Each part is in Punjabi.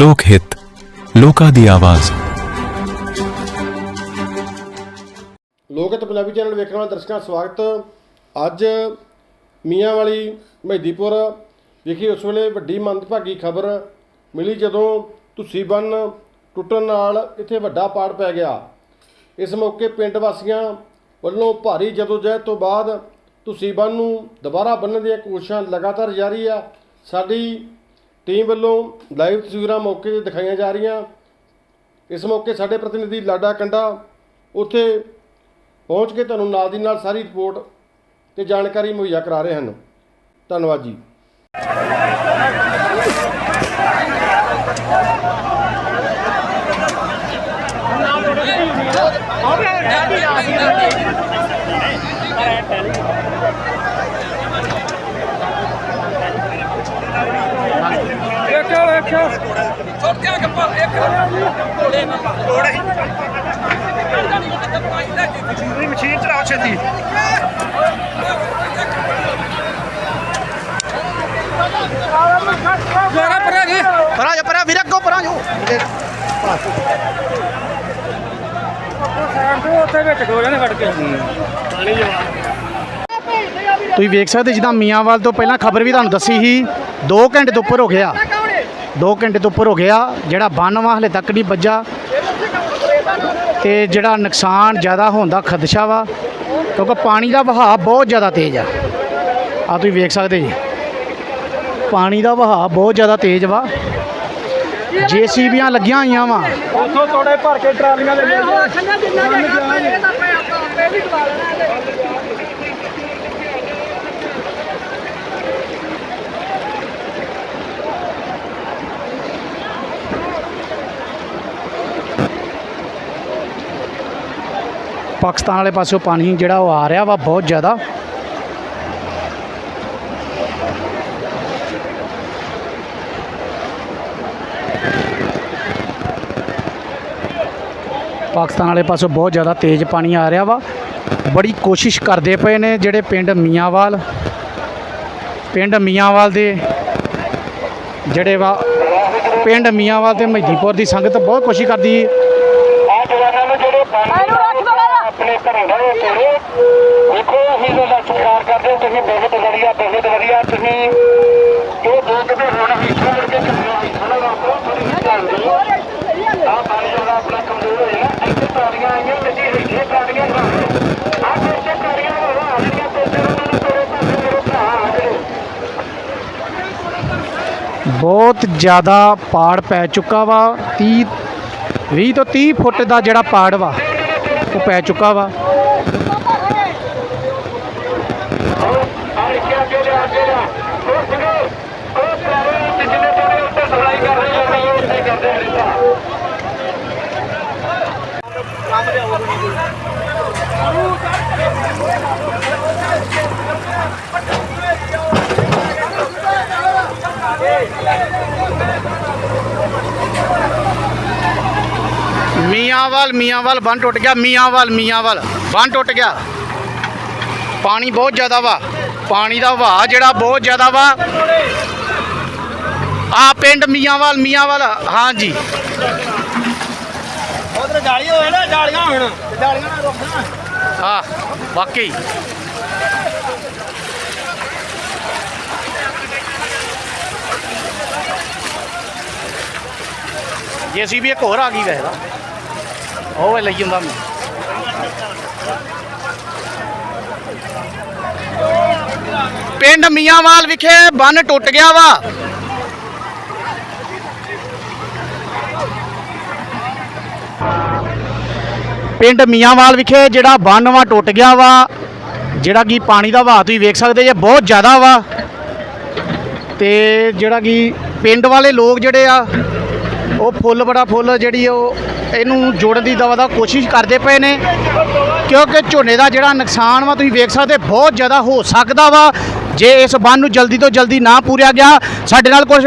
ਲੋਕ ਹਿੱਤ, ਲੋਕਾਂ ਦੀ ਆਵਾਜ਼। ਲੋਕਤ ਪੰਜਾਬੀ ਚੈਨਲ ਵੇਖਣ ਵਾਲੇ ਦਰਸ਼ਕਾਂ ਦਾ ਸਵਾਗਤ। ਅੱਜ ਮੀਆਂ ਵਾਲੀ ਮਹਿਦੀਪੁਰ ਵਿਖੇ ਉਸ ਵੇਲੇ ਵੱਡੀ ਮੰਦਭਾਗੀ ਖਬਰ ਮਿਲੀ ਜਦੋਂ ਤੁਸੀਂ ਬੰਨ ਟੁੱਟਣ ਨਾਲ ਇੱਥੇ ਵੱਡਾ ਪਾੜ ਪੈ ਗਿਆ। ਇਸ ਮੌਕੇ ਪਿੰਡ ਵਾਸੀਆਂ ਵੱਲੋਂ ਭਾਰੀ ਜਦੋਜਹਿਦ ਤੋਂ ਬਾਅਦ ਤੁਸੀਂ ਬੰਨ ਨੂੰ ਦੁਬਾਰਾ ਬੰਨ੍ਹਣ ਦੀਆਂ ਕੋਸ਼ਿਸ਼ਾਂ ਲਗਾਤਾਰ ਜਾਰੀ ਆ। ਸਾਡੀ ਟੀਮ ਵੱਲੋਂ ਲਾਈਵ ਤਸਵੀਰਾਂ ਮੌਕੇ ਤੇ ਦਿਖਾਈਆਂ ਜਾ ਰਹੀਆਂ। ਇਸ ਮੌਕੇ ਸਾਡੇ ਪ੍ਰਤੀਨਿਧੀ ਲਾਡਾ ਕੰਡਾ ਉੱਥੇ ਪਹੁੰਚ ਕੇ ਤੁਹਾਨੂੰ ਨਾਲ ਦੀ ਨਾਲ ਸਾਰੀ ਰਿਪੋਰਟ ਤੇ ਜਾਣਕਾਰੀ ਮੁਹੱਈਆ ਕਰਾ ਰਹੇ ਹਨ। ਧੰਨਵਾਦ ਜੀ। ਛੋਟਿਆ ਗੱਪਾ ਇੱਕ ਕੋਲੇ ਨਾ ਕੋਲੇ ਮਸ਼ੀਨ ਚਲਾਓ ਛੇਤੀ ਜਰਾ ਪਰਿਆ ਜੀ ਪਰਾਂ ਜਾ ਪਰਾਂ ਵੀਰੇ ਅੱਗੋਂ ਪਰਾਂ ਜੋ ਤੁਸੀਂ ਵੇਖ ਸਕਦੇ ਜਿੱਦਾਂ ਮੀਆਂਵਾਲ ਤੋਂ ਪਹਿਲਾਂ ਖਬਰ ਵੀ ਤੁਹਾਨੂੰ ਦੱਸੀ ਸੀ 2 ਘੰਟੇ ਤੋਂ ਉੱਪਰ ਹੋ ਗਿਆ। 2 ਘੰਟੇ ਤੋਂ ਉੱਪਰ ਹੋ ਗਿਆ ਜਿਹੜਾ ਬੰਨ ਵਾ ਹਲੇ ਤੱਕ ਨਹੀਂ ਵੱਜਾ। ਤੇ ਜਿਹੜਾ ਨੁਕਸਾਨ ਜ਼ਿਆਦਾ ਹੋਣ ਦਾ ਖਦਸ਼ਾ ਵਾ ਕਿਉਂਕਿ ਪਾਣੀ ਦਾ ਵਹਾਅ ਬਹੁਤ ਜ਼ਿਆਦਾ ਤੇਜ਼ ਆ। ਆ ਤੁਸੀਂ ਵੇਖ ਸਕਦੇ ਜੀ। ਪਾਣੀ ਦਾ ਵਹਾਅ ਬਹੁਤ ਜ਼ਿਆਦਾ ਤੇਜ਼ ਵਾ। ਜੀਸੀਬੀਆਂ ਲੱਗੀਆਂ ਹੋਈਆਂ ਵਾ। ਉੱਥੋਂ ਤੋੜੇ ਭਰ ਕੇ ਟਰਾਲੀਆਂ ਦੇ ਪਾਕਿਸਤਾਨ ਵਾਲੇ ਪਾਸਿਓਂ ਪਾਣੀ ਜਿਹੜਾ ਉਹ ਆ ਰਿਹਾ ਵਾ ਬਹੁਤ ਜ਼ਿਆਦਾ। ਪਾਕਿਸਤਾਨ ਵਾਲੇ ਪਾਸੋਂ ਬਹੁਤ ਜ਼ਿਆਦਾ ਤੇਜ਼ ਪਾਣੀ ਆ ਰਿਹਾ ਵਾ। ਬੜੀ ਕੋਸ਼ਿਸ਼ ਕਰਦੇ ਪਏ ਨੇ ਜਿਹੜੇ ਪਿੰਡ ਮੀਆਂਵਾਲ ਪਿੰਡ ਮੀਆਂਵਾਲ ਦੇ ਜਿਹੜੇ ਵਾ ਪਿੰਡ ਮੀਆਂਵਾਲ ਤੇ ਮਹਿਦੀਪੁਰ ਦੀ ਸੰਗਤ ਬਹੁਤ ਕੋਸ਼ਿਸ਼ ਕਰਦੀ। ਆ ਜਵਾਨਾਂ ਨੂੰ ਜਿਹੜੇ ਪਾਣੀ ਘਰੋਂ ਰਹੇ ਕੋਲੇ ਦੇਖੋ ਅਸੀਂ ਤੁਹਾਡਾ ਸਤਿਕਾਰ ਕਰਦੇ ਤੁਸੀਂ ਬਹੁਤ ਵਧੀਆ ਬਹੁਤ ਵਧੀਆ, ਤੁਸੀਂ ਇਹ ਦੋ ਕਿਤੇ ਹੁਣ ਹੀ ਇੱਥੋਂ ਮੁੜ ਕੇ ਚੱਲਣਾ ਥੋੜਾ ਰੱਖੋ ਥੋੜੀ ਚੱਲਦੀ ਆ ਪਾਣੀ ਜਿਹੜਾ ਆਪਣਾ ਕਮਜ਼ੋਰ ਹੋਇਆ ਇੱਥੇ ਤਾਰੀਆਂ ਆਈਆਂ ਮਿੱਟੀ ਇੱਥੇ ਤਾਰੀਆਂ ਆ ਇੱਥੇ ਤਾਰੀਆਂ ਹੋ ਆ ਰਹੀਆਂ ਤੇ ਜਦੋਂ ਮੈਨੂੰ ਤੇਰੇ ਪਾਸੇ ਮੇਰੇ ਭਰਾ ਆ ਗਏ ਬਹੁਤ ਜ਼ਿਆਦਾ ਪਾੜ ਪੈ ਚੁੱਕਾ ਵਾ 30 20 ਤੋਂ 30 ਫੁੱਟ ਦਾ ਜਿਹੜਾ ਪਾੜ ਵਾ। ਉਹ ਪੈ ਚੁੱਕਾ ਵਾ ਆ ਇੱਥੇ ਅੱਗੇ ਲਿਆ ਅੱਗੇ ਲਿਆ ਉਹ ਸਿਗੇ ਉਹ ਸਾਰੇ ਤੇ ਜਿੰਨੇ ਤੁਹਾਡੇ ਉੱਤੇ ਸਪਲਾਈ ਕਰ ਰਹੇ ਆ ਉਹ ਉੱਤੇ ਕਰਦੇ ਰਹਿੰਦਾ ਮੀਆਂਵਾਲ ਮੀਆਂਵਾਲ ਬੰਨ ਟੁੱਟ ਗਿਆ ਮੀਆਂਵਾਲ ਮੀਆਂਵਾਲ ਬੰਨ ਟੁੱਟ ਗਿਆ। ਪਾਣੀ ਬਹੁਤ ਜ਼ਿਆਦਾ ਵਾ ਪਾਣੀ ਦਾ ਵਹਾਅ ਜਿਹੜਾ ਬਹੁਤ ਜ਼ਿਆਦਾ ਵਾ। ਆ ਪਿੰਡ ਮੀਆਂਵਾਲ ਮੀਆਂਵਾਲ ਹਾਂਜੀ ਉਧਰ ਜਾਲੀਆਂ ਹੋਏ ਨਾ ਜਾਲੀਆਂ ਹੋਣ। ਜਾਲੀਆਂ ਨਾਲ ਰੋਕਣਾ ਹਾਂ ਵਾਕਈ। ਜੇ ਅਸੀਂ ਵੀ ਇੱਕ ਹੋਰ ਆ ਗਈ ਵੈਸੇ ਤਾਂ ਉਹ ਪਿੰਡ ਮੀਆਂਵਾਲ ਵਿਖੇ ਬੰਨ ਟੁੱਟ ਗਿਆ ਵਾ। ਪਿੰਡ ਮੀਆਂਵਾਲ ਵਿਖੇ ਜਿਹੜਾ ਬੰਨ ਵਾ ਟੁੱਟ ਗਿਆ ਵਾ, ਜਿਹੜਾ ਕਿ ਪਾਣੀ ਦਾ ਵਹਾਅ ਤੁਸੀਂ ਵੇਖ ਸਕਦੇ ਜੇ, ਬਹੁਤ ਜ਼ਿਆਦਾ ਵਾ। ਤੇ ਜਿਹੜਾ ਕਿ ਪਿੰਡ ਵਾਲੇ ਲੋਕ ਜਿਹੜੇ ਆ ਉਹ ਫੁੱਲ ਬੜਾ ਫੁੱਲ ਜਿਹੜੀ ਉਹ ਇਹਨੂੰ ਜੋੜਨ ਦੀ ਦਵਾ ਦਾ ਕੋਸ਼ਿਸ਼ ਕਰਦੇ ਪਏ ਨੇ। ਕਿਉਂਕਿ ਝੋਨੇ ਦਾ ਜਿਹੜਾ ਨੁਕਸਾਨ ਵਾ ਤੁਸੀਂ ਵੇਖ ਸਕਦੇ ਬਹੁਤ ਜ਼ਿਆਦਾ ਹੋ ਸਕਦਾ ਵਾ। ਜੇ ਇਸ ਬੰਨ ਨੂੰ ਜਲਦੀ ਤੋਂ ਜਲਦੀ ਨਾ ਪੂਰਿਆ ਗਿਆ ਸਾਡੇ ਨਾਲ ਕੁਝ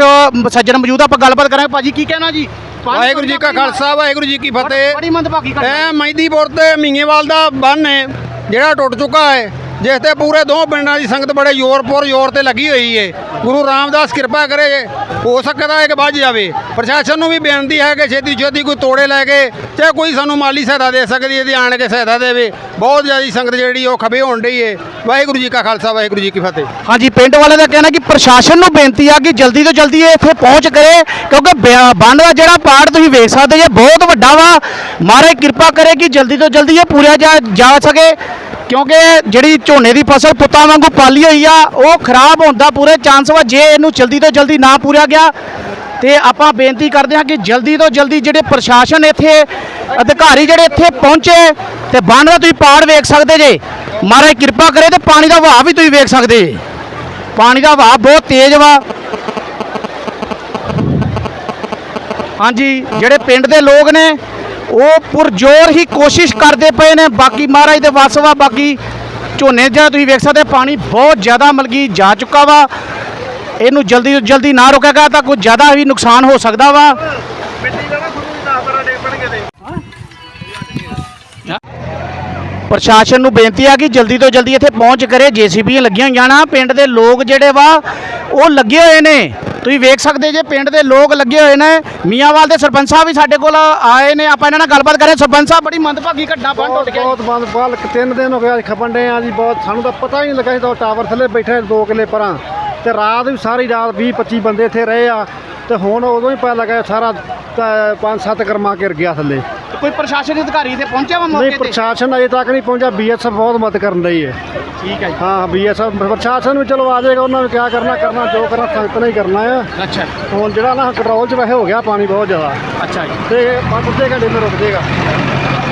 ਸੱਜਣ ਮੌਜੂਦ ਆਪਾਂ ਗੱਲਬਾਤ ਕਰਾਂਗੇ। ਭਾਜੀ ਕੀ ਕਹਿਣਾ ਜੀ? ਵਾਹਿਗੁਰੂ ਜੀ ਕਾ ਖਾਲਸਾ ਵਾਹਿਗੁਰੂ ਜੀ ਕੀ ਫਤਿਹ। ਬੜੀ ਮੰਦਭਾਗੀ ਘਟਨਾ। ਇਹ ਮਹਿਦੀਪੁਰ ਤੇ ਮੀਂਗੇਵਾਲ ਦਾ ਬੰਨ ਹੈ ਜਿਹੜਾ ਟੁੱਟ ਚੁੱਕਾ ਹੈ। ਜਿਸ ਤੇ ਪੂਰੇ ਦੋ ਪਿੰਡਾਂ ਦੀ ਸੰਗਤ ਬੜੇ ਜ਼ੋਰਪੁਰ ਜ਼ੋਰ ਤੇ ਲੱਗੀ ਹੋਈ ਏ। ਗੁਰੂ ਰਾਮਦਾਸ ਕਿਰਪਾ ਕਰੇ, ਹੋ ਸਕਦਾ ਹੈ ਕਿ ਵੱਜ ਜਾਵੇ। ਪ੍ਰਸ਼ਾਸਨ ਨੂੰ ਵੀ ਬੇਨਤੀ ਹੈ ਕਿ ਛੇਤੀ ਛੇਤੀ ਕੋਈ ਤੋੜੇ ਲੈ ਕੇ ਚਾਹੇ ਕੋਈ ਸਾਨੂੰ ਮਾਲੀ ਸਹਾਇਤਾ ਦੇ ਸਕਦੀ ਹੈ, ਇਹਦੀ ਆਣ ਕੇ ਸਹਾਇਤਾ ਦੇਵੇ। ਬਹੁਤ ਜ਼ਿਆਦਾ ਸੰਗਤ ਜਿਹੜੀ ਉਹ ਖਬੇ ਹੋਣ ਡਈ ਏ। ਵਾਹਿਗੁਰੂ ਜੀ ਕਾ ਖਾਲਸਾ, ਵਾਹਿਗੁਰੂ ਜੀ ਕੀ ਫਤਿਹ। ਹਾਂਜੀ, ਪਿੰਡ ਵਾਲਿਆਂ ਦਾ ਕਹਿਣਾ ਕਿ ਪ੍ਰਸ਼ਾਸਨ ਨੂੰ ਬੇਨਤੀ ਆ ਕਿ ਜਲਦੀ ਤੋਂ ਜਲਦੀ ਇਹ ਇੱਥੇ ਪਹੁੰਚ ਕਰੇ, ਕਿਉਂਕਿ ਬਿਆ- ਬੰਨ ਦਾ ਜਿਹੜਾ ਪਾੜ ਤੁਸੀਂ ਵੇਖ ਸਕਦੇ ਜੇ, ਬਹੁਤ ਵੱਡਾ ਵਾ। ਮਹਾਰਾਜ ਕਿਰਪਾ ਕਰੇ ਕਿ ਜਲਦੀ ਤੋਂ ਜਲਦੀ ਇਹ ਪੂਰਿਆ ਜਾ ਜਾ ਸਕੇ। ਕਿਉਂਕਿ ਜਿਹੜੀ ਝੋਨੇ ਦੀ ਫਸਲ ਪੁੱਤਾਂ ਵਾਂਗੂ ਪਾਲੀ ਹੋਈ ਆ, ਉਹ ਖਰਾਬ ਹੋਣ ਦਾ ਪੂਰੇ ਚਾਂਸ ਵਾ ਜੇ ਇਹਨੂੰ ਜਲਦੀ ਤੋਂ ਜਲਦੀ ਨਾ ਪੂਰਿਆ ਗਿਆ। ਤੇ ਆਪਾਂ ਬੇਨਤੀ ਕਰਦੇ ਹਾਂ ਕਿ ਜਲਦੀ ਤੋਂ ਜਲਦੀ ਜਿਹੜੇ ਪ੍ਰਸ਼ਾਸਨ ਇੱਥੇ, ਅਧਿਕਾਰੀ ਜਿਹੜੇ ਇੱਥੇ ਪਹੁੰਚੇ, ਤੇ ਬੰਨ ਦਾ ਤੁਸੀਂ ਪਾੜ ਵੇਖ ਸਕਦੇ ਜੇ। ਮਹਾਰਾਜ ਕਿਰਪਾ ਕਰੇ ਤੇ ਪਾਣੀ ਦਾ ਵਹਾਅ ਵੀ ਤੁਸੀਂ ਵੇਖ ਸਕਦੇ ਜੇ। ਪਾਣੀ ਦਾ ਵਹਾਅ ਬਹੁਤ ਤੇਜ਼ ਵਾ। ਹਾਂਜੀ, ਜਿਹੜੇ ਪਿੰਡ ਦੇ ਲੋਕ ਨੇ ਉਹ ਪੁਰਜੋਰ ਹੀ ਕੋਸ਼ਿਸ਼ ਕਰਦੇ ਪਏ ਨੇ। ਬਾਕੀ ਮਹਾਰਾਜ ਦੇ ਵੱਸ ਵਾ ਬਾਕੀ ਝੋਨੇ ਜਿਹੜਾ ਤੁਸੀਂ ਵੇਖ ਸਕਦੇ, ਪਾਣੀ ਬਹੁਤ ਜ਼ਿਆਦਾ ਮਲਗੀ ਜਾ ਚੁੱਕਾ ਵਾ। ਇਹਨੂੰ ਜਲਦੀ ਤੋਂ ਜਲਦੀ ਨਾ ਰੋਕਿਆ ਗਿਆ ਤਾਂ ਕੁਝ ਜ਼ਿਆਦਾ ਵੀ ਨੁਕਸਾਨ ਹੋ ਸਕਦਾ ਵਾ। ਪ੍ਰਸ਼ਾਸਨ ਨੂੰ ਬੇਨਤੀ ਆ ਕਿ ਜਲਦੀ ਤੋਂ ਜਲਦੀ ਇੱਥੇ ਪਹੁੰਚ ਕਰੇ। ਜੀਸੀਬੀਆਂ ਲੱਗੀਆਂ ਹੋਈਆਂ ਨਾ। ਪਿੰਡ ਦੇ ਲੋਕ ਜਿਹੜੇ ਵਾ, ਉਹ ਲੱਗੇ ਹੋਏ ਨੇ। ਤੁਸੀਂ ਵੇਖ ਸਕਦੇ ਜੇ ਪਿੰਡ ਦੇ ਲੋਕ ਲੱਗੇ ਹੋਏ ਨੇ ਮੀਆਂਵਾਲ ਦੇ ਸਰਪੰਚ ਸਾਹਿਬ ਵੀ ਸਾਡੇ ਕੋਲ ਆਏ ਨੇ ਆਪਾਂ ਇਹਨਾਂ ਨਾਲ ਗੱਲਬਾਤ ਕਰੇ ਸਰਪੰਚ ਸਾਹਿਬ ਬੜੀ ਮੰਦਭਾਗੀ ਘਟਨਾ ਬੰਦ ਟੁੱਟ ਗਿਆ ਬਹੁਤ ਬੰਦ ਬਾਲ ਤਿੰਨ ਦਿਨ ਹੋ ਗਏ ਅੱਜ ਖਪਣ ਡੇ ਆ ਜੀ ਬਹੁਤ ਸਾਨੂੰ ਤਾਂ ਪਤਾ ਹੀ ਨਹੀਂ ਲੱਗਾ ਸੀ ਤਾਂ ਟਾਵਰ ਥੱਲੇ ਬੈਠੇ ਦੋ ਕਿਲੇ ਪਰਾਂ। ਤੇ ਰਾਤ ਵੀ ਸਾਰੀ ਰਾਤ 20 25 ਬੰਦੇ ਇੱਥੇ ਰਹੇ ਆ ਤੇ ਹੁਣ ਉਦੋਂ ਹੀ ਪਤਾ ਲੱਗਾ ਸਾਰਾ ਪੰਜ ਸੱਤ ਕਰਮਾ ਗਿਰ ਗਿਆ ਥੱਲੇ। ਕੋਈ ਪ੍ਰਸ਼ਾਸਨ ਅਧਿਕਾਰੀ ਤੇ ਪਹੁੰਚਿਆ ਵਾ ਨਹੀਂ ਮੌਕੇ ਤੇ? ਪ੍ਰਸ਼ਾਸਨ ਅਜੇ ਤੱਕ ਨਹੀਂ ਪਹੁੰਚਿਆ। ਬੀਐਸਐਫ ਬਹੁਤ ਮਦਦ ਕਰਨ ਰਹੀ ਹੈ। ਠੀਕ ਹੈ ਹਾਂ ਬੀਐਸਐਫ ਪ੍ਰਸ਼ਾਸਨ ਵੀ ਚਲੋ ਆ ਜਾਏਗਾ ਉਹਨਾਂ ਨੇ ਕਿਆ ਕਰਨਾ ਕਰਨਾ ਜੋ ਕਰਨਾ ਸੰਗਤ ਨੇ ਹੀ ਕਰਨਾ ਆ। ਅੱਛਾ ਹੁਣ ਜਿਹੜਾ ਨਾ ਕੰਟਰੋਲ 'ਚ ਵੈਸੇ ਹੋ ਗਿਆ ਪਾਣੀ ਬਹੁਤ ਜ਼ਿਆਦਾ। ਅੱਛਾ ਜੀ। ਤੇ ਪੰਜ ਅੱਧੇ ਘੰਟੇ में ਰੁਕ ਜਾਏਗਾ।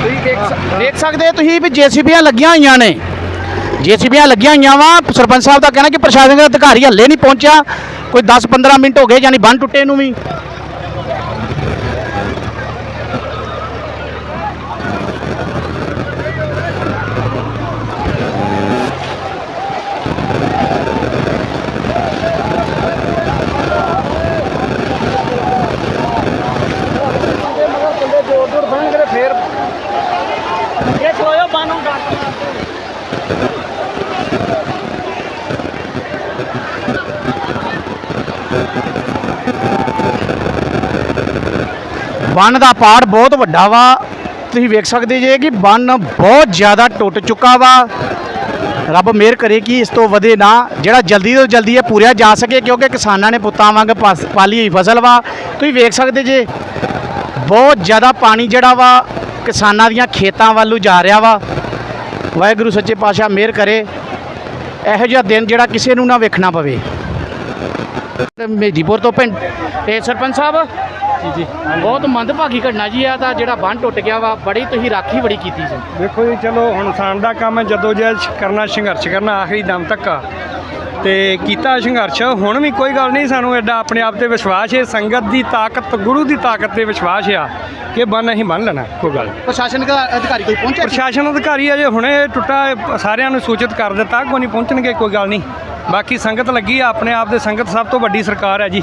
ਤੁਸੀਂ ਦੇਖ ਸ- ਦੇਖ ਸਕਦੇ ਹੋ ਤੁਸੀਂ ਵੀ ਜੀਸੀਬੀਆਂ ਲੱਗੀਆਂ ਹੋਈਆਂ ਨੇ। ਜੀਸੀਬੀਆਂ ਲੱਗੀਆਂ ਹੋਈਆਂ ਵਾ। ਸਰਪੰਚ ਸਾਹਿਬ ਦਾ ਕਹਿਣਾ ਕਿ ਪ੍ਰਸ਼ਾਸਨ ਦਾ ਅਧਿਕਾਰੀ ਹੱਲੇ ਨਹੀਂ ਪਹੁੰਚਿਆ। ਕੋਈ 10-15 ਮਿੰਟ ਹੋ ਗਏ ਯਾਨੀ ਬੰਨ ਟੁੱਟੇ ਨੂੰ ਵੀ। ਜੋਰ ਬਣ ਕਰੇ ਫੇਰ ਬੰਨ ਦਾ ਪਾੜ ਬਹੁਤ ਵੱਡਾ ਵਾ। ਤੁਸੀਂ ਵੇਖ ਸਕਦੇ ਜੇ ਕਿ ਬੰਨ ਬਹੁਤ ਜ਼ਿਆਦਾ ਟੁੱਟ ਚੁੱਕਾ ਵਾ। ਰੱਬ ਮਿਹਰ ਕਰੇ ਕਿ ਇਸ ਤੋਂ ਵਧੇ ਨਾ। ਜਿਹੜਾ ਜਲਦੀ ਤੋਂ ਜਲਦੀ ਇਹ ਪੂਰਿਆ ਜਾ ਸਕੇ ਕਿਉਂਕਿ ਕਿਸਾਨਾਂ ਨੇ ਪੁੱਤਾਂ ਵਾਂਗ ਪਾਲੀ ਹੋਈ ਫਸਲ ਵਾ। ਤੁਸੀਂ ਵੇਖ ਸਕਦੇ ਜੇ ਬਹੁਤ ਜ਼ਿਆਦਾ ਪਾਣੀ ਜਿਹੜਾ ਵਾ ਕਿਸਾਨਾਂ ਦੀਆਂ ਖੇਤਾਂ ਵੱਲੋਂ ਜਾ ਰਿਹਾ ਵਾ। ਵਾਹਿਗੁਰੂ ਸੱਚੇ ਪਾਤਸ਼ਾਹ ਮਿਹਰ ਕਰੇ। ਇਹੋ ਜਿਹਾ ਦਿਨ ਜਿਹੜਾ ਕਿਸੇ ਨੂੰ ਨਾ ਵੇਖਣਾ ਪਵੇ। ਤੇ ਮੇਜੀਪੁਰ ਤੋਂ ਪਿੰਡ ਤੇ ਸਰਪੰਚ ਸਾਹਿਬ ਜੀ ਜੀ। ਬਹੁਤ ਮੰਦਭਾਗੀ ਘਟਨਾ ਜੀ ਆ ਤਾਂ ਜਿਹੜਾ ਬੰਨ ਟੁੱਟ ਗਿਆ ਵਾ ਬੜੀ ਤੁਸੀਂ ਰਾਖੀ ਬੜੀ ਕੀਤੀ ਸੀ। ਦੇਖੋ ਜੀ ਚਲੋ ਹੁਣ ਇਨਸਾਨ ਦਾ ਕੰਮ ਹੈ ਜਦੋਂ ਜਹਿਦ ਕਰਨਾ ਸੰਘਰਸ਼ ਕਰਨਾ ਆਖਰੀ ਦਮ ਤੱਕ। ਆ ਤੇ ਕੀਤਾ ਸੰਘਰਸ਼ ਹੁਣ ਵੀ ਕੋਈ ਗੱਲ ਨਹੀਂ ਸਾਨੂੰ ਐਡਾ ਆਪਣੇ ਆਪ ਤੇ ਵਿਸ਼ਵਾਸ ਹੈ ਸੰਗਤ ਦੀ ਤਾਕਤ ਗੁਰੂ ਦੀ ਤਾਕਤ ਤੇ ਵਿਸ਼ਵਾਸ ਆ ਕਿ ਬੰਨ ਅਸੀਂ ਬੰਨ ਲੈਣਾ ਕੋਈ ਗੱਲ ਨਹੀਂ। ਪ੍ਰਸ਼ਾਸਨਿਕ ਅਧਿਕਾਰੀ ਕੋਈ ਪਹੁੰਚਿਆ? ਪ੍ਰਸ਼ਾਸਨ ਅਧਿਕਾਰੀ ਅਜੇ ਹੁਣੇ ਟੁੱਟਾ ਸਾਰਿਆਂ ਨੂੰ ਸੂਚਿਤ ਕਰ ਦਿੱਤਾ ਕੋਈ ਨਹੀਂ ਪਹੁੰਚਣਗੇ ਕੋਈ ਗੱਲ ਨਹੀਂ ਬਾਕੀ ਸੰਗਤ ਲੱਗੀ ਆ ਆਪਣੇ ਆਪ ਦੇ ਸੰਗਤ ਸਭ ਤੋਂ ਵੱਡੀ ਸਰਕਾਰ ਹੈ ਜੀ।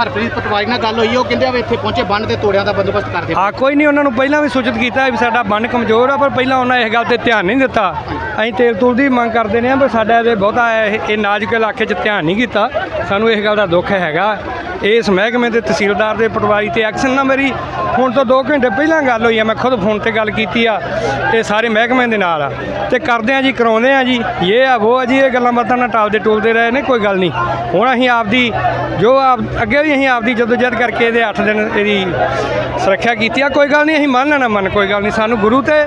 ਹਰਪ੍ਰੀਤ ਪਟਵਾਰੀ ਨਾਲ ਗੱਲ ਹੋਈ ਉਹ ਕਹਿੰਦੇ ਆ ਵੀ ਇੱਥੇ ਪਹੁੰਚੇ ਬੰਨ ਤੇ ਤੋੜਿਆਂ ਦਾ ਬੰਦੋਬਸਤ ਕਰਦੇ ਆ ਕੋਈ ਨਹੀਂ ਉਹਨਾਂ ਨੂੰ ਪਹਿਲਾਂ ਵੀ ਸੂਚਿਤ ਕੀਤਾ ਵੀ ਸਾਡਾ ਬੰਨ ਕਮਜ਼ੋਰ ਆ ਪਰ ਪਹਿਲਾਂ ਉਹਨਾਂ ਇਸ ਗੱਲ ਤੇ ਧਿਆਨ ਨਹੀਂ ਦਿੱਤਾ। ਅਸੀਂ ਤੇਲ ਤੂਲ ਦੀ ਮੰਗ ਕਰਦੇ ਨੇ ਪਰ ਸਾਡਾ ਇਹਦੇ ਬਹੁਤਾ ਇਹ ਇਹ ਨਾਜ਼ੁਕ ਇਲਾਕੇ 'ਚ ਧਿਆਨ ਨਹੀਂ ਕੀਤਾ। ਸਾਨੂੰ ਇਸ ਗੱਲ ਦਾ ਦੁੱਖ ਹੈਗਾ। ਇਸ ਮਹਿਕਮੇ ਦੇ ਤਹਿਸੀਲਦਾਰ ਦੇ ਪਟਵਾਰੀ ਤੇ ਐਕਸ਼ਨ ਨਾ ਮੇਰੀ। ਹੁਣ ਤੋਂ 2 ਘੰਟੇ ਪਹਿਲਾਂ ਗੱਲ ਹੋਈ ਆ, ਮੈਂ ਖੁਦ ਫੋਨ ਤੇ ਗੱਲ ਕੀਤੀ ਆ, ਇਹ ਸਾਰੇ ਮਹਿਕਮੇ ਦੇ ਨਾਲ ਆ। ਤੇ ਕਰਦੇ ਆ ਜੀ, ਕਰਾਉਂਦੇ ਆ ਜੀ, ਇਹ ਆ, ਉਹ ਆ ਜੀ, ਇਹ ਗੱਲਾਂ ਬਾਤਾਂ ਨਾਲ ਟਾਲਦੇ ਟੋਲਦੇ ਰਹੇ ਨੇ, ਕੋਈ ਗੱਲ ਨਹੀਂ। ਹੁਣ ਅਸੀਂ ਆਪਦੀ, ਜੋ ਆਪ, ਅੱਗੇ ਵੀ ਅਸੀਂ ਆਪਦੀ ਜਦੋਜਹਿਦ ਕਰਕੇ ਇਹਦੇ 8 ਦਿਨ ਇਹਦੀ ਸੁਰੱਖਿਆ ਕੀਤੀ ਆ, ਕੋਈ ਗੱਲ ਨਹੀਂ, ਅਸੀਂ ਮੰਨ ਲੈਣਾ ਮੰਨ, ਕੋਈ ਗੱਲ ਨਹੀਂ। ਸਾਨੂੰ ਗੁਰੂ ਤੇ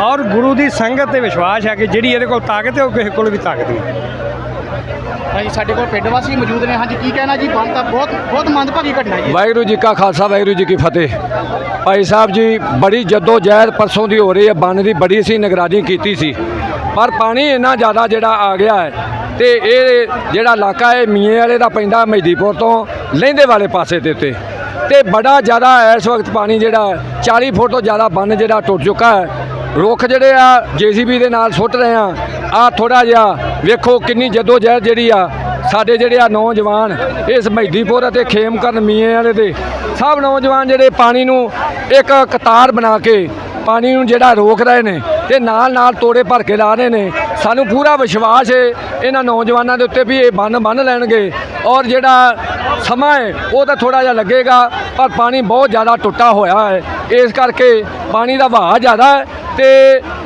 ਔਰ ਗੁਰੂ ਦੀ ਸੰਗਤ ਤੇ ਵਿਸ਼ਵਾਸ ਹੈ ਕਿ ਜਿਹੜੀ ਇਹਦੇ ਕੋਲ ਤਾਕਤ ਹੈ, ਉਹ ਕਿਸੇ ਕੋਲ ਵੀ ਤਾਕਤ ਨਹੀਂ। ਹਾਂਜੀ ਸਾਡੇ ਕੋਲ ਪਿੰਡ ਵਾਸੀ ਮੌਜੂਦ ਨੇ। ਹਾਂਜੀ ਕੀ ਕਹਿਣਾ ਜੀ? ਬੰਨ ਤਾਂ ਬਹੁਤ ਬਹੁਤ ਮੰਦਭਾਗੀ ਘਟਨਾ ਜੀ। ਵਾਹਿਗੁਰੂ ਜੀ ਕਾ ਖਾਲਸਾ ਵਾਹਿਗੁਰੂ ਜੀ ਕੀ ਫਤਿਹ। ਭਾਈ ਸਾਹਿਬ ਜੀ ਬੜੀ ਜੱਦੋ ਜਹਿਦ ਪਰਸੋਂ ਦੀ ਹੋ ਰਹੀ ਹੈ। ਬੰਨ ਦੀ ਬੜੀ ਸੀ ਨਿਗਰਾਨੀ ਕੀਤੀ ਸੀ। ਪਰ ਪਾਣੀ ਇੰਨਾ ਜ਼ਿਆਦਾ ਜਿਹੜਾ ਆ ਗਿਆ ਹੈ ਤੇ ਇਹ ਜਿਹੜਾ ਇਲਾਕਾ ਹੈ ਮੀਏ ਵਾਲੇ ਦਾ ਪੈਂਦਾ ਮਹਿਦੀਪੁਰ ਤੋਂ ਲਹਿੰਦੇ ਵਾਲੇ ਪਾਸੇ ਦੇ ਉੱਤੇ। ਤੇ ਬੜਾ ਜ਼ਿਆਦਾ ਇਸ ਵਕਤ ਪਾਣੀ ਜਿਹੜਾ ਹੈ, 40 ਫੁੱਟ ਤੋਂ ਜ਼ਿਆਦਾ ਬੰਨ ਜਿਹੜਾ ਟੁੱਟ ਚੁੱਕਾ ਹੈ। ਰੁੱਖ ਜਿਹੜੇ ਆ ਜੀਸੀਬੀ ਦੇ ਨਾਲ ਸੁੱਟ ਰਹੇ ਆ। ਆ ਥੋੜਾ ਜਿਹਾ ਵੇਖੋ ਕਿੰਨੀ ਜੱਦੋ ਜਹਿਦ ਜਿਹੜੀ ਆ ਸਾਡੇ ਜਿਹੜੇ ਆ ਨੌਜਵਾਨ ਇਸ ਮਹਿਦੀਪੁਰ ਅਤੇ ਖੇਮਕਰਨ ਮੀਏ ਵਾਲੇ ਦੇ। ਸਭ ਨੌਜਵਾਨ ਜਿਹੜੇ ਪਾਣੀ ਨੂੰ ਇੱਕ ਕਤਾਰ ਬਣਾ ਕੇ ਪਾਣੀ ਨੂੰ ਜਿਹੜਾ ਰੋਕ ਰਹੇ ਨੇ ਤੇ ਨਾਲ ਨਾਲ ਤੋੜੇ ਭਰ ਕੇ ਲਾ ਰਹੇ ਨੇ। ਸਾਨੂੰ ਪੂਰਾ ਵਿਸ਼ਵਾਸ ਹੈ ਇਹਨਾਂ ਨੌਜਵਾਨਾਂ ਦੇ ਉੱਤੇ ਵੀ ਇਹ ਬੰਨ ਬੰਨ ਲੈਣਗੇ ਔਰ ਜਿਹੜਾ ਸਮਾਂ ਹੈ ਉਹ ਤਾਂ ਥੋੜਾ ਜਿਹਾ ਲੱਗੇਗਾ, ਪਰ ਪਾਣੀ ਬਹੁਤ ਜ਼ਿਆਦਾ ਟੁੱਟਾ ਹੋਇਆ ਹੈ। ਇਸ ਕਰਕੇ ਪਾਣੀ ਦਾ ਵਹਾਅ ਜ਼ਿਆਦਾ ਹੈ। ਤੇ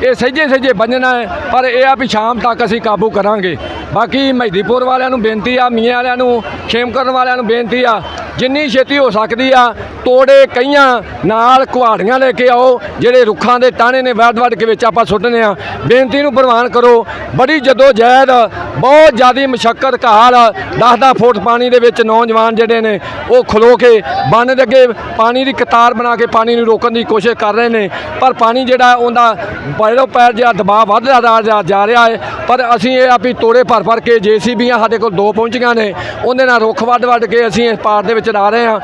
ਇਹ ਸਹਿਜੇ ਸਹਿਜੇ ਬੰਨਣਾ ਹੈ, ਪਰ ਇਹ ਆ ਵੀ ਸ਼ਾਮ ਤੱਕ ਅਸੀਂ ਕਾਬੂ ਕਰਾਂਗੇ। ਬਾਕੀ ਮਹਿਦੀਪੁਰ ਵਾਲਿਆਂ ਨੂੰ ਬੇਨਤੀ ਆ, ਮੀਆਂ ਵਾਲਿਆਂ ਨੂੰ, ਖੇਮਕਰਨ ਵਾਲਿਆਂ ਨੂੰ ਬੇਨਤੀ ਆ ਜਿੰਨੀ ਛੇਤੀ ਹੋ ਸਕਦੀ ਆ, ਤੋੜੇ ਕਈਆਂ ਨਾਲ ਕੁਹਾੜੀਆਂ ਲੈ ਕੇ ਆਓ, ਜਿਹੜੇ ਰੁੱਖਾਂ ਦੇ ਟਾਣੇ ਨੇ ਵੱਢ ਵੱਢ ਕੇ ਵਿੱਚ ਆਪਾਂ ਸੁੱਟਨੇ ਆ। ਬੇਨਤੀ ਨੂੰ ਪ੍ਰਵਾਨ ਕਰੋ, ਬੜੀ ਜਦੋਂ ਜਹਿਦ, ਬਹੁਤ ਜ਼ਿਆਦੀ ਮਸ਼ੱਕਤ ਘਾਲ 10-10 ਫੁੱਟ ਪਾਣੀ ਦੇ ਵਿੱਚ ਨੌਜਵਾਨ ਜਿਹੜੇ ਨੇ, ਉਹ ਖਲੋ ਕੇ ਬੰਨ ਦੇ ਅੱਗੇ ਪਾਣੀ ਦੀ ਕਤਾਰ ਬਣਾ ਕੇ ਪਾਣੀ ਨੂੰ ਰੋਕਣ ਦੀ ਕੋਸ਼ਿਸ਼ ਕਰ ਰਹੇ ਨੇ। ਪਰ ਪਾਣੀ ਜਿਹੜਾ ਉਹਦਾ ਪੈਰੋਂ ਪੈਰ ਜਿਹਾ ਦਬਾਅ ਵੱਧਦਾ ਜਾ- ਰਿਹਾ ਹੈ। ਪਰ ਅਸੀਂ ਇਹ ਆ ਵੀ ਤੋੜੇ ਭਰ ਭਰ ਕੇ ਜੀਸੀਬੀਆਂ ਸਾਡੇ ਕੋਲ ਦੋ ਪਹੁੰਚੀਆਂ ਨੇ। ਉਹਦੇ ਨਾਲ ਰੁੱਖ ਵੱਢ ਵੱਢ ਕੇ ਅਸੀਂ ਇਸ ਪਾਰ ਦੇ ਵਿੱਚ ਚਲਾ ਰਹੇ ਹਾਂ।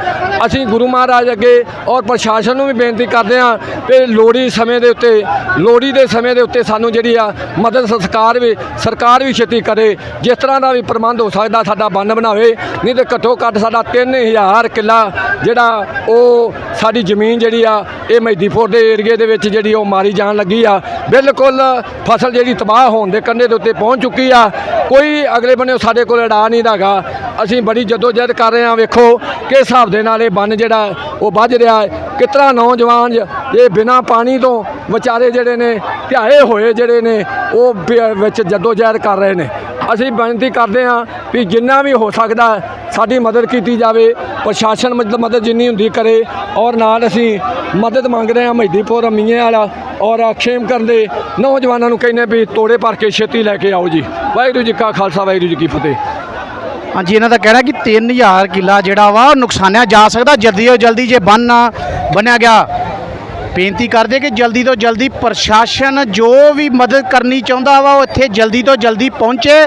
ਅਸੀਂ ਗੁਰੂ ਮਹਾਰਾਜ ਅੱਗੇ ਔਰ ਪ੍ਰਸ਼ਾਸਨ ਨੂੰ ਵੀ ਬੇਨਤੀ ਕਰਦੇ ਹਾਂ ਕਿ ਲੋੜੀ ਸਮੇਂ ਦੇ ਉੱਤੇ ਲੋੜੀ ਦੇ ਸਮੇਂ ਦੇ ਉੱਤੇ ਸਾਨੂੰ ਜਿਹੜੀ ਆ ਮਦਦ ਸਰਕਾਰ ਵੀ ਸਰਕਾਰ ਵੀ ਛੇਤੀ ਕਰੇ। ਜਿਸ ਤਰ੍ਹਾਂ ਦਾ ਵੀ ਪ੍ਰਬੰਧ ਹੋ ਸਕਦਾ, ਸਾਡਾ ਬੰਨ ਬਣਾਵੇ। ਨਹੀਂ ਤੇ ਘੱਟੋ ਘੱਟ ਸਾਡਾ 3000 ਕਿੱਲਾ ਜਿਹੜਾ ਉਹ ਸਾਡੀ ਜ਼ਮੀਨ ਜਿਹੜੀ ਆ, ਇਹ ਮਹਿਦੀਪੁਰ ਦੇ ਏਰੀਏ ਦੇ ਵਿੱਚ ਜਿਹੜੀ ਉਹ ਮਾਰੀ ਜਾਣ ਲੱਗੀ ਆ। ਬਿਲਕੁਲ ਫਸਲ ਜਿਹੜੀ ਤਬਾਹ ਹੋਣ ਦੇ ਕੰਢੇ ਦੇ ਉੱਤੇ ਪਹੁੰਚ ਚੁੱਕੀ ਆ। ਕੋਈ ਅਗਲੇ ਬੰਨੇ ਸਾਡੇ ਕੋਲ ਅੜਾ ਨਹੀਂ ਹੈਗਾ। ਅਸੀਂ ਬੜੀ ਜਦੋਜਹਿਦ ਕਰ ਰਹੇ ਹਾਂ, ਵੇਖੋ। ਕਿਸ ਹਿਸਾਬ ਦੇ ਨਾਲ ਇਹ ਬੰਨ ਜਿਹੜਾ ਉਹ ਵੱਜ ਰਿਹਾ ਹੈ? ਕਿਤਨਾ ਨੌਜਵਾਨ ਇਹ ਬਿਨਾ ਪਾਣੀ ਤੋਂ ਵਿਚਾਰੇ ਜਿਹੜੇ ਨੇ ਧਿਆਏ ਹੋਏ ਜਿਹੜੇ ਨੇ, ਉਹ ਬ- ਵਿੱਚ ਜਦੋਜਹਿਦ ਕਰ ਰਹੇ ਨੇ। ਅਸੀਂ ਬੇਨਤੀ ਕਰਦੇ ਹਾਂ ਵੀ ਜਿੰਨਾ ਵੀ ਹੋ ਸਕਦਾ ਸਾਡੀ ਮਦਦ ਕੀਤੀ ਜਾਵੇ। ਪ੍ਰਸ਼ਾਸਨ ਮਦਦ ਮਦਦ ਜਿੰਨੀ ਹੁੰਦੀ ਕਰੇ ਔਰ ਨਾਲ ਅਸੀਂ ਮਦਦ ਮੰਗ ਰਹੇ ਹਾਂ ਮਹਿਦੀਪੁਰ ਮੀਆਂ ਵਾਲਾ ਔਰ ਖੇਮ ਕਰਨ ਦੇ ਨੌਜਵਾਨਾਂ ਨੂੰ ਕਹਿੰਦੇ ਵੀ ਤੋੜੇ ਭਰ ਕੇ ਛੇਤੀ ਲੈ ਕੇ ਆਓ ਜੀ। ਵਾਹਿਗੁਰੂ ਜੀ ਕਾ ਖਾਲਸਾ, ਵਾਹਿਗੁਰੂ ਜੀ ਕੀ ਫਤਿਹ। ਹਾਂਜੀ, ਇਹਨਾਂ ਦਾ ਕਹਿਣਾ ਕਿ 3000 ਕਿੱਲਾ ਜਿਹੜਾ ਵਾ ਉਹ ਨੁਕਸਾਨਿਆ ਜਾ ਸਕਦਾ। ਜਲਦੀ ਤੋਂ ਜਲਦੀ ਜੇ ਬੰਨ ਨਾ ਬਣਿਆ ਗਿਆ, ਬੇਨਤੀ ਕਰਦੇ ਕਿ ਜਲਦੀ ਤੋਂ ਜਲਦੀ ਪ੍ਰਸ਼ਾਸਨ ਜੋ ਵੀ ਮਦਦ ਕਰਨੀ ਚਾਹੁੰਦਾ ਵਾ, ਉਹ ਇੱਥੇ ਜਲਦੀ ਤੋਂ ਜਲਦੀ ਪਹੁੰਚੇ।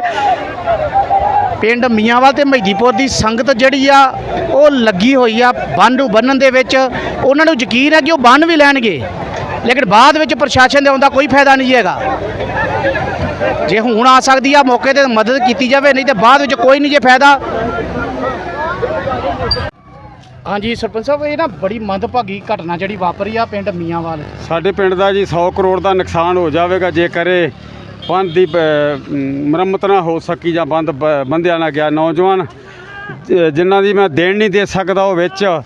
ਪਿੰਡ ਮੀਆਂਵਾਲ ਤੇ ਮਹਿਦੀਪੁਰ ਦੀ ਸੰਗਤ ਜਿਹੜੀ ਆ, ਉਹ ਲੱਗੀ ਹੋਈ ਆ ਬੰਨ ਨੂੰ ਬੰਨਣ ਦੇ ਵਿੱਚ। ਉਹਨਾਂ ਨੂੰ ਯਕੀਨ ਹੈ ਕਿ ਉਹ ਬੰਨ ਵੀ ਲੈਣਗੇ, ਲੇਕਿਨ ਬਾਅਦ ਵਿੱਚ ਪ੍ਰਸ਼ਾਸਨ ਦੇ ਆਉਂਦਾ ਕੋਈ ਫਾਇਦਾ ਨਹੀਂ ਹੈਗਾ। ਜੇ ਹੁਣ ਆ ਸਕਦੀ ਆ, ਮੌਕੇ ਤੇ ਮਦਦ ਕੀਤੀ ਜਾਵੇ, ਨਹੀਂ ਤੇ ਬਾਅਦ ਵਿੱਚ ਕੋਈ ਨਹੀਂ ਜੇ ਫਾਇਦਾ। ਹਾਂਜੀ, ਸਰਪੰਚ ਸਾਹਿਬ, ਇਹ ਨਾ ਬੜੀ ਮੰਦਭਾਗੀ ਘਟਨਾ ਜਿਹੜੀ ਵਾਪਰੀ ਆ ਪਿੰਡ ਮੀਆਂਵਾਲ ਸਾਡੇ ਪਿੰਡ ਦਾ ਜੀ 100 ਕਰੋੜ ਦਾ ਨੁਕਸਾਨ ਹੋ ਜਾਵੇਗਾ ਜੇਕਰ ਇਹ ਬੰਦ ਦੀ ਬ- ਮੁਰੰਮਤ ਨਾ ਹੋ ਸਕੀ ਜਾਂ ਬੰਦ, ਬ- ਬੰਦਿਆ ਨਾ ਗਿਆ ਨੌਜਵਾਨ, ਜ- ਜਿਨ੍ਹਾਂ ਦੀ ਮੈਂ ਦੇਣ ਨਹੀਂ ਦੇ ਸਕਦਾ ਉਹ ਵਿੱਚ,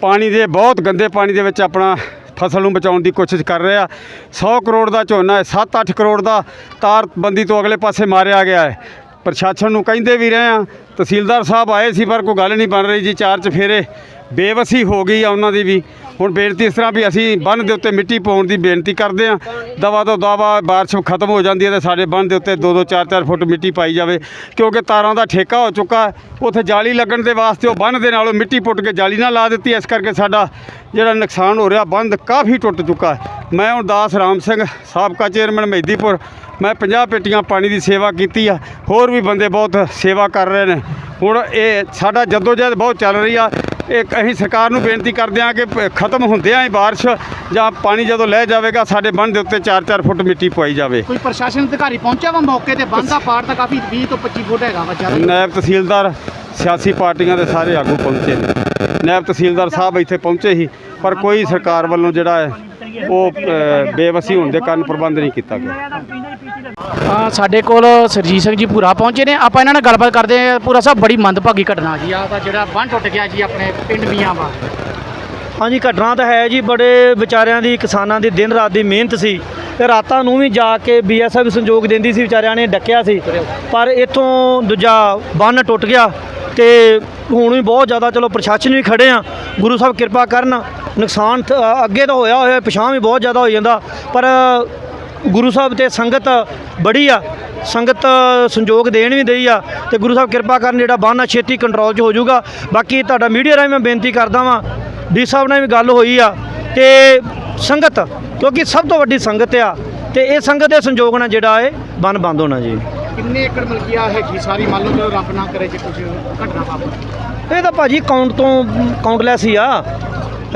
ਪਾਣੀ ਦੇ, ਬਹੁਤ ਗੰਦੇ ਪਾਣੀ ਦੇ ਵਿੱਚ ਆਪਣਾ ਫਸਲ ਨੂੰ ਬਚਾਉਣ ਦੀ ਕੋਸ਼ਿਸ਼ ਕਰ ਰਿਹਾ 100 ਕਰੋੜ ਦਾ ਝੋਨਾ ਹੈ 7-8 ਕਰੋੜ ਦਾ ਤਾਰਬੰਦੀ ਤੋਂ ਅਗਲੇ ਪਾਸੇ ਮਾਰਿਆ ਗਿਆ ਹੈ। ਪ੍ਰਸ਼ਾਸਨ ਨੂੰ ਕਹਿੰਦੇ ਵੀ ਰਹੇ ਆ ਤਹਿਸੀਲਦਾਰ ਸਾਹਿਬ ਆਏ ਸੀ, ਪਰ ਕੋਈ ਗੱਲ ਨਹੀਂ ਬਣ ਰਹੀ ਜੀ। ਚਾਰ ਚਫੇਰੇ ਬੇਵਸੀ ਹੋ ਗਈ ਆ ਉਹਨਾਂ ਦੀ ਵੀ। ਹੁਣ ਬੇਨਤੀ ਇਸ ਤਰ੍ਹਾਂ ਵੀ ਅਸੀਂ ਬੰਨ ਦੇ ਉੱਤੇ ਮਿੱਟੀ ਪਾਉਣ ਦੀ ਬੇਨਤੀ ਕਰਦੇ ਆ ਦਵਾ ਤੋਂ ਦਵਾ ਬਾਰਿਸ਼ ਖਤਮ ਹੋ ਜਾਂਦੀ ਹੈ ਤੇ ਸਾਡੇ ਬੰਨ ਦੇ ਉੱਤੇ 2-2 4-4 ਫੁੱਟ ਮਿੱਟੀ ਪਾਈ ਜਾਵੇ। ਕਿਉਂਕਿ ਤਾਰਾਂ ਦਾ ਠੇਕਾ ਹੋ ਚੁੱਕਾ, ਉੱਥੇ ਜਾਲੀ ਲੱਗਣ ਦੇ ਵਾਸਤੇ ਉਹ ਬੰਨ ਦੇ ਨਾਲੋਂ ਮਿੱਟੀ ਪੁੱਟ ਕੇ ਜਾਲੀ ਨਾਲ ਲਾ ਦਿੱਤੀ ਇਸ ਕਰਕੇ ਸਾਡਾ ਜਿਹੜਾ ਨੁਕਸਾਨ ਹੋ ਰਿਹਾ, ਬੰਦ ਕਾਫੀ ਟੁੱਟ ਚੁੱਕਾ ਮੈਂ ਹੁਣ ਦਾਸ ਰਾਮ ਸਿੰਘ, ਸਾਬਕਾ ਚੇਅਰਮੈਨ ਮਹਿਦੀਪੁਰ ਮੈਂ 50 ਪੇਟੀਆਂ ਪਾਣੀ ਦੀ ਸੇਵਾ ਕੀਤੀ ਆ ਹੋਰ ਵੀ ਬੰਦੇ ਬਹੁਤ ਸੇਵਾ ਕਰ ਰਹੇ ਨੇ। ਹੁਣ ਇਹ ਸਾਡਾ ਜਦੋਜਹਿਦ ਬਹੁਤ ਚੱਲ ਰਹੀ ਆ। ਇੱਕ ਅਸੀਂ ਸਰਕਾਰ ਨੂੰ ਬੇਨਤੀ ਕਰਦੇ ਹਾਂ ਕਿ ਖਤਮ ਹੁੰਦਿਆਂ ਹੀ ਬਾਰਿਸ਼ ਜਾਂ ਪਾਣੀ ਜਦੋਂ ਲਹਿ ਜਾਵੇਗਾ ਸਾਡੇ ਬੰਨ ਦੇ ਉੱਤੇ 4-4 ਫੁੱਟ ਮਿੱਟੀ ਪਵਾਈ ਜਾਵੇ। ਕੋਈ ਪ੍ਰਸ਼ਾਸਨ ਅਧਿਕਾਰੀ ਪਹੁੰਚਿਆ ਵਾ ਮੌਕੇ ਤੇ? ਬੰਦ ਦਾ ਪਾੜ ਤਾਂ ਕਾਫੀ 20 ਤੋਂ 25 ਫੁੱਟ ਹੈਗਾ ਵਾ ਜ਼ਿਆਦਾ। ਨਾਇਬ ਤਹਿਸੀਲਦਾਰ ਸਿਆਸੀ ਪਾਰਟੀਆਂ ਦੇ ਸਾਰੇ ਆਗੂ ਪਹੁੰਚੇ ਨੇ। ਨਾਇਬ ਤਹਿਸੀਲਦਾਰ ਸਾਹਿਬ ਇੱਥੇ ਪਹੁੰਚੇ ਸੀ ਪਰ ਕੋਈ ਸਰਕਾਰ ਵੱਲੋਂ ਜਿਹੜਾ ਹੈ ਉਹ ਬੇਵਸੀ ਹੋਣ ਦੇ ਕਾਰਨ ਪ੍ਰਬੰਧ ਨਹੀਂ ਕੀਤਾ ਗਿਆ। ਆ ਸਾਡੇ ਕੋਲ ਸਰਜੀਤ ਸਿੰਘ ਜੀ ਪੂਰਾ ਪਹੁੰਚੇ ਨੇ। ਆਪਾਂ ਇਹਨਾਂ ਨਾਲ ਗੱਲਬਾਤ ਕਰਦੇ ਹਾਂ। ਪੂਰਾ ਸਾਹਿਬ, ਬੜੀ ਮੰਦਭਾਗੀ ਘਟਨਾ ਜੀ। ਆ ਤਾਂ ਜਿਹੜਾ ਬੰਨ ਟੁੱਟ ਗਿਆ ਜੀ ਆਪਣੇ ਪਿੰਡ ਮੀਆਂਵਾਲ ਹਾਂਜੀ, ਘਟਨਾ ਤਾਂ ਹੈ ਜੀ। ਬੜੇ ਵਿਚਾਰਿਆਂ ਦੀ, ਕਿਸਾਨਾਂ ਦੀ ਦਿਨ ਰਾਤ ਦੀ ਮਿਹਨਤ ਸੀ। ਤੇ ਰਾਤਾਂ ਨੂੰ ਵੀ ਜਾ ਕੇ ਬੀਐਸਐਫ ਸੰਯੋਗ ਦਿੰਦੀ ਸੀ। ਵਿਚਾਰਿਆਂ ਨੇ ਡੱਕਿਆ ਸੀ। ਪਰ ਇੱਥੋਂ ਦੂਜਾ ਬੰਨ ਟੁੱਟ ਗਿਆ ਤੇ ਹੁਣ ਵੀ ਬਹੁਤ ਜ਼ਿਆਦਾ, ਚਲੋ ਪ੍ਰਸ਼ਾਸਨ ਵੀ ਖੜੇ ਆ। ਗੁਰੂ ਸਾਹਿਬ ਕਿਰਪਾ ਕਰਨ। ਨੁਕਸਾਨ ਅੱਗੇ ਤਾਂ ਹੋਇਆ ਹੋਇਆ ਪਿਛਾਂ ਵੀ ਬਹੁਤ ਜ਼ਿਆਦਾ ਹੋ ਜਾਂਦਾ। ਪਰ ਗੁਰੂ ਸਾਹਿਬ ਤੇ ਸੰਗਤ ਬੜੀ ਆ ਸੰਗਤ ਸੰਯੋਗ ਦੇਣ ਵੀ ਦਈ ਆ ਤੇ ਗੁਰੂ ਸਾਹਿਬ ਕਿਰਪਾ ਕਰਨ ਜਿਹੜਾ ਬੰਨ ਆ ਛੇਤੀ ਕੰਟਰੋਲ 'ਚ ਹੋ ਜਾਊਗਾ। ਬਾਕੀ ਤੁਹਾਡਾ ਮੀਡੀਆ ਰਾਹੀਂ ਮੈਂ ਬੇਨਤੀ ਕਰਦਾ ਵਾਂ ਡੀ ਸਾਹਿਬ ਨਾਲ ਵੀ ਗੱਲ ਹੋਈ ਆ ਤੇ ਸੰਗਤ ਕਿਉਂਕਿ ਸਭ ਤੋਂ ਵੱਡੀ ਸੰਗਤ ਆ ਤੇ ਇਹ ਸੰਗਤ ਦੇ ਸੰਯੋਗ ਨਾਲ ਜਿਹੜਾ ਇਹ ਬੰਨ ਬੰਦ ਹੋਣਾ ਜੀ। ਕਿੰਨੇ ਏਕੜ ਮਲਕੀਆ ਹੈਗੀ ਸਾਰੀ? ਮੰਨ ਲਓ ਰੱਬ ਨਾ ਕਰੇ ਜੇ ਕੁਝ ਘਟਨਾ ਵਾਪਰੇ ਇਹ ਤਾਂ ਭਾਜੀ ਕਾਊਂਟ ਤੋਂ ਕਾਊਂਟਲੈਸ ਹੀ ਆ।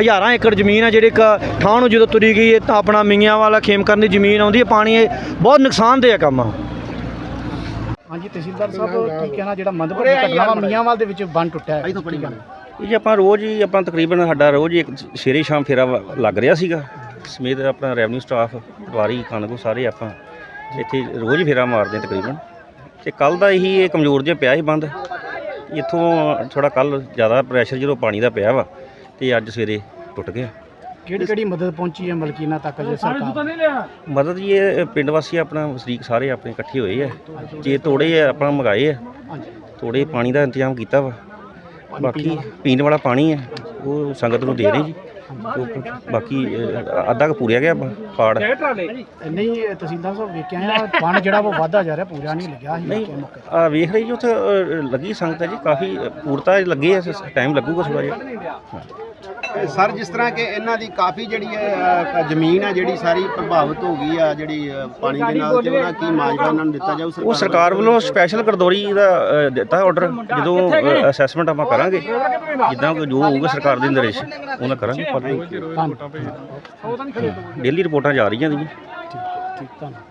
ਹਜ਼ਾਰਾਂ ਏਕੜ ਜ਼ਮੀਨ ਆ ਜਿਹੜੀ ਇੱਕ ਥਾਂ ਨੂੰ ਜਦੋਂ ਤੁਰੀ ਗਈ ਇਹ ਤਾਂ ਆਪਣਾ ਮੀਆਂ ਵਾਲਾ ਖੇਮ ਕਰਨ ਦੀ ਜ਼ਮੀਨ ਆਉਂਦੀ ਹੈ ਪਾਣੀ ਇਹ ਬਹੁਤ ਨੁਕਸਾਨਦੇਹ ਆ ਕੰਮ ਆ। ਹਾਂਜੀ ਤਹਿਸੀਲਦਾਰ ਸਾਹਿਬ ਕੀ ਕਹਿਣਾ ਜਿਹੜਾ ਮੰਦਭਾਗੀ ਘਟਨਾ ਵਾ ਮੀਆਂਵਾਲ ਦੇ ਵਿੱਚ ਬੰਨ ਟੁੱਟਿਆ ਹੈ? ਕੀ ਕਹਿਣਾ? ਇਹ ਜੀ ਆਪਾਂ ਰੋਜ਼ ਹੀ ਆਪਾਂ ਤਕਰੀਬਨ ਸਾਡਾ ਰੋਜ਼ ਹੀ ਇੱਕ ਸਵੇਰੇ ਸ਼ਾਮ ਫੇਰਾ ਵਾ- ਲੱਗ ਰਿਹਾ ਸੀਗਾ। ਸਮੇਤ ਆਪਣਾ ਰੈਵਨਿਊ ਸਟਾਫ ਪਟਵਾਰੀ ਖਾਨਗੋ ਸਾਰੇ ਆਪਾਂ ਇੱਥੇ ਰੋਜ਼ ਹੀ ਫੇਰਾ ਮਾਰਦੇ ਹਾਂ ਤਕਰੀਬਨ। ਤੇ ਕੱਲ ਦਾ ਇਹੀ ਇਹ ਕਮਜ਼ੋਰ ਜਿਹਾ ਪਿਆ ਸੀ ਬੰਦ। ਇੱਥੋਂ ਥੋੜਾ ਕੱਲ ਜ਼ਿਆਦਾ ਪ੍ਰੈਸ਼ਰ ਜਦੋਂ ਪਾਣੀ ਦਾ ਪਿਆ ਵਾ ਤੇ ਅੱਜ ਸਵੇਰੇ ਟੁੱਟ ਗਿਆ। ਕਿਹੜੀ ਕਿਹੜੀ ਮਦਦ ਪਹੁੰਚੀ ਹੈ ਮਲਕੀ ਇਹਨਾਂ ਤੱਕ ਜੇ ਸਰਕਾਰ ਮਦਦ ਜੀ ਇਹ ਪਿੰਡ ਵਾਸੀ ਆਪਣਾ ਵਸਨੀਕ ਸਾਰੇ ਆਪਣੇ ਇਕੱਠੇ ਹੋਏ ਆ। ਜੇ ਤੋੜੇ ਆ ਆਪਣਾ ਮੰਗਾਏ ਆ। ਤੋੜੇ ਪਾਣੀ ਦਾ ਇੰਤਜ਼ਾਮ ਕੀਤਾ ਵਾ। ਬਾਕੀ ਪੀਣ ਵਾਲਾ। ਪਾਣੀ ਹੈ ਉਹ ਸੰਗਤ ਨੂੰ ਦੇ ਰਹੇ ਜੀ। ਬਾਕੀ ਅੱਧਾ ਕੁ ਪੂਰਿਆ ਗਿਆ ਪਾੜ ਨਹੀਂ ਤਹਿਸੀਲਦਾਰ ਸਾਹਿਬ ਵੇਖਿਆ ਆ ਪਾਣੀ ਜਿਹੜਾ ਉਹ ਵਾਧਾ ਜਾ ਰਿਹਾ ਪੂਰਾ ਨਹੀਂ ਲੱਗਿਆ ਸੀ ਮੌਕੇ ਮੌਕੇ ਆ ਵੇਖ ਰਹੀ ਜੀ ਉੱਥੇ ਲੱਗੀ ਸੰਗਤ ਹੈ ਜੀ ਕਾਫੀ ਪੂਰਤਾ ਲੱਗੇ ਆ ਟਾਈਮ ਲੱਗੂਗਾ ਥੋੜਾ ਜਿਹਾ। ਸਰ ਜਿਸ ਤਰ੍ਹਾਂ ਕਿ ਇਹਨਾਂ ਦੀ ਕਾਫੀ ਜਿਹੜੀ ਹੈ ਜ਼ਮੀਨ ਹੈ ਜਿਹੜੀ ਸਾਰੀ ਪ੍ਰਭਾਵਿਤ ਹੋ ਗਈ ਆ ਜਿਹੜੀ ਪਾਣੀ ਦੇ ਨਾਲ ਤੇ ਕੀ ਮਾਜਵਾ ਇਹਨਾਂ ਨੂੰ ਦਿੱਤਾ ਜਾਊ ਉਹ ਸਰਕਾਰ ਵੱਲੋਂ ਸਪੈਸ਼ਲ ਗਰਦੌਰੀ ਦਾ ਅ, ਦਿੱਤਾ ਆਰਡਰ ਜਦੋਂ ਅਸੈਸਮੈਂਟ ਆਪਾਂ ਕਰਾਂਗੇ। ਜਿੱਦਾਂ ਕੋਈ ਜੋ ਹੋਊਗਾ ਸਰਕਾਰ ਦੇ ਨਿਰਦੇਸ਼ ਉਹਨਾਂ ਕਰਾਂਗੇ। ਪਰ ਡੇਲੀ ਰਿਪੋਰਟਾਂ ਜਾ ਰਹੀਆਂ ਨੇ ਜੀ। ਠੀਕ ਧੰਨਵਾਦ।